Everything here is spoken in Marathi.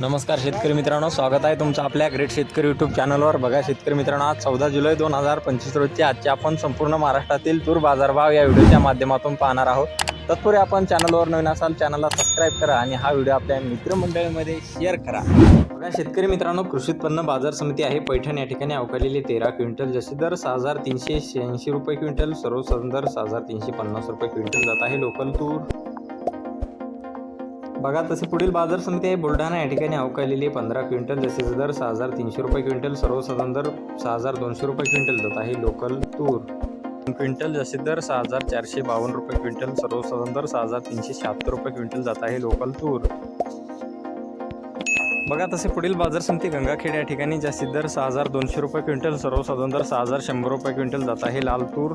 नमस्कार शेतकरी मित्रांनो स्वागत आहे तुमचं आपल्या ग्रेट शेतकरी यूट्यूब चॅनलवर बघा शेतकरी मित्रांनो आज चौदा जुलै दोन हजार पंचवीस रोजची आजची आपण संपूर्ण महाराष्ट्रातील तूर बाजारभाव या व्हिडिओच्या माध्यमातून पाहणार आहोत. तत्पूर्वी आपण चॅनलवर नवीन असाल चॅनलला सबस्क्राईब करा आणि हा व्हिडिओ आपल्या मित्रमंडळीमध्ये शेअर करा. बघा शेतकरी मित्रांनो कृषी उत्पन्न बाजार समिती आहे. पैठण या ठिकाणी अवकालेली तेरा क्विंटल जसे दर सहा हजार तीनशे शहाऐंशी रुपये क्विंटल सर्वसाधारण दर सहा हजार तीनशे पन्नास रुपये क्विंटल जात आहे. लोकल तूर बघा तसे पुढील बाजार समिती आहे. बुलढाणा या ठिकाणी अवकालेली आहे. पंधरा क्विंटल जसेचे दर सहा हजार तीनशे रुपये क्विंटल. सर्वसाधारण दर सहा हजार दोनशे रुपये क्विंटल जात आहे. लोकल तूर क्विंटल जसे दर सहा हजार चारशे बावन्न रुपये क्विंटल. सर्वसाधारण दर सहा हजार तीनशे शहात्तर रुपये क्विंटल जात आहे. लोकल तूर. बघा तसे पुढील बाजार समिती गंगाखेड या ठिकाणी जास्तीत दर सहा हजार दोनशे रुपये क्विंटल. सर्वसाधारण दर सहा हजार शंभर रुपये क्विंटल जात आहे. लाल तूर